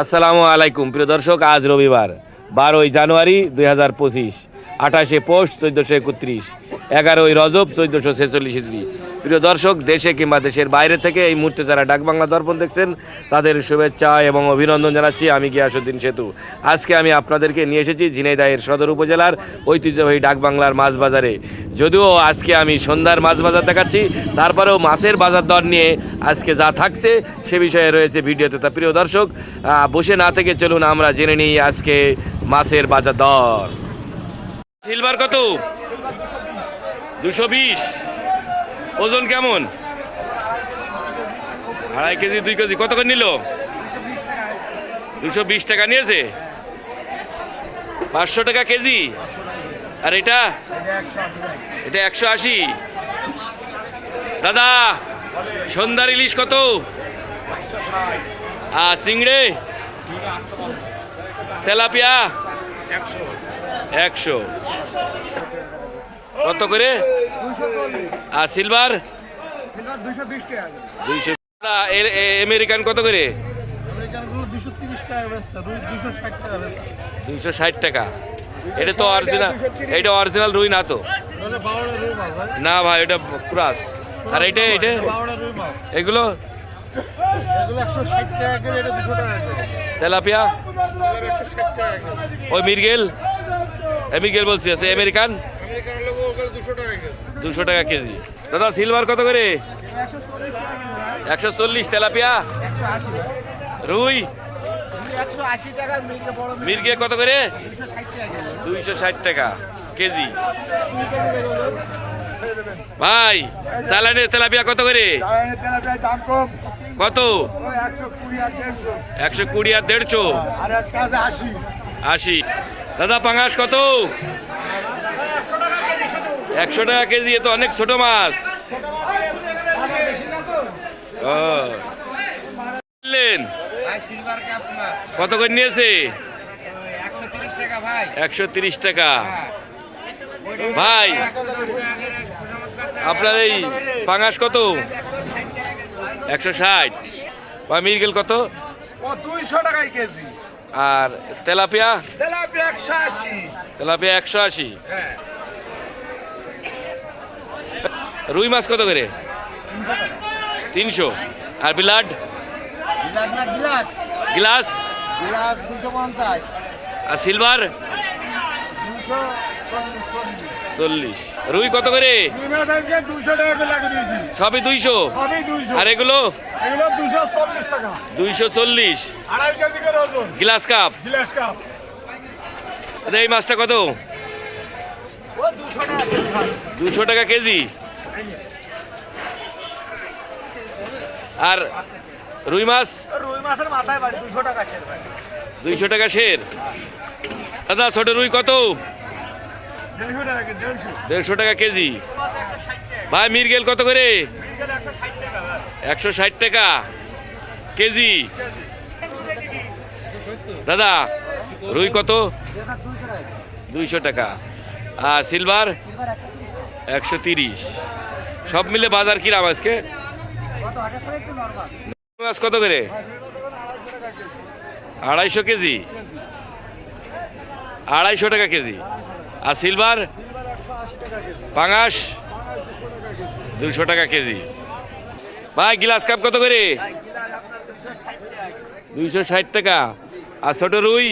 আসসালামু আলাইকুম, প্রিয় দর্শক, আজ রবিবার, বারোই জানুয়ারি দুই হাজার পঁচিশ, আঠাশে পোস্ট, চোদ্দোশো একত্রিশ। এগারোই রজব, চোদ্দোশো ছেচল্লিশ ইসরি প্রিয় দর্শক, দেশে কিংবা দেশের বাইরে থেকে এই মুহূর্তে যারা ডাকবাংলা দর্পণ দেখছেন, তাদের শুভেচ্ছা এবং অভিনন্দন জানাচ্ছি। আমি গিয়াসুদ্দিন সেতু। আজকে আমি আপনাদেরকে নিয়ে এসেছি ঝিনাইদাহের সদর উপজেলার ঐতিহ্যবাহী ডাকবাংলার মাছ বাজারে যদিও আজকে আমি সন্ধ্যার মাছ বাজার দেখাচ্ছি, তারপরেও মাছের বাজার দর নিয়ে আজকে যা থাকছে সে বিষয়ে রয়েছে ভিডিওতে। তা প্রিয় দর্শক বসে না থেকে চলুন আমরা জেনে নিই আজকে মাছের বাজার দর। সিলভার কত? দুশো বিশ। ওজন কেমন? আড়াই কেজি, দুই কেজি। কত করে নিল? দুশো বিশ টাকা নিয়েছে? পাঁচশো টাকা কেজি? আর এটা? এটা একশো আশি। দাদা, সন্ধ্যার ইলিশ কত? আর চিংড়ে? তেলাপিয়া? একশো। কত করে? আর সিলভার আমেরিকান কত করে? দুইশো ষাট টাকা। এটা তো অরিজিনাল এটা অরিজিনাল রুই না তো? না ভাই, এটা ক্রাস। আর এটা এটা? তেলাপিয়া এগুলো? করে ওই মিরগেল? মিরগেল বলছি, আছে আমেরিকান দুশো টাকা কেজি। দাদা সিলভার কত করে? একশো চল্লিশ তেলাপিয়া। রুই? মির্গে কত করে? দুইশো ষাট টাকা কেজি। ভাই চালানের তেলাপিয়া কত করে? কত? একশো কুড়ি আর দেড়শো। আশি। দাদা, পাঙাশ কত? একশো টাকা কেজি এ তো অনেক ছোট মাছ। কত করে নিয়েছে? একশো তিরিশ টাকা ভাই। হ্যাঁ। আপনার এই পাঙাশ কত? একশো ষাট। বা মিরগেল কত? দুইশো টাকায় কেজি। আর তেলাপিয়া? তেলাপিয়া একশো আশি। তেলাপিয়া একশো আশি। হ্যাঁ। রুই মাছ কত করে? তিনশো। আর বিলাস গ্লাস? আর সিলভার? চল্লিশ রুই কত করে? সবই দুইশো? আর এগুলো? দুইশো চল্লিশ। Glass carp? আচ্ছা, এই মাছটা কত। দুশো টাকা কেজি। আর রুই মাছ? রুই মাছের মাথায় বাড়ি দুশো টাকা শের ভাই। দুইশো টাকা শের দাদা ছোট রুই কত? দেড়শো টাকা কেজি ভাই মিরগেল কত করে? একশো ষাট টাকা একশো ষাট টাকা কেজি। দাদা রুই কত? দুইশো টাকা। আর সিলভার? একশো তিরিশ। সব মিলে বাজার কিরাম আজকে? মাছ কত করে? আড়াইশো কেজি? আড়াইশো টাকা কেজি। আর সিলভার? পাঙাশ? দুশো টাকা কেজি। ভাই গ্লাস কাপ কত করে? দুইশো ষাট টাকা। আর ছোট রুই?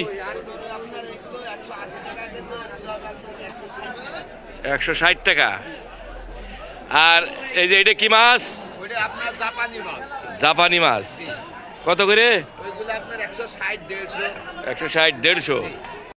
একশো ষাট টাকা। আর এই যে এটা কি মাছ? জাপানি মাছ। কত করে? একশো ষাট দেড়শো। একশো ষাট দেড়শো।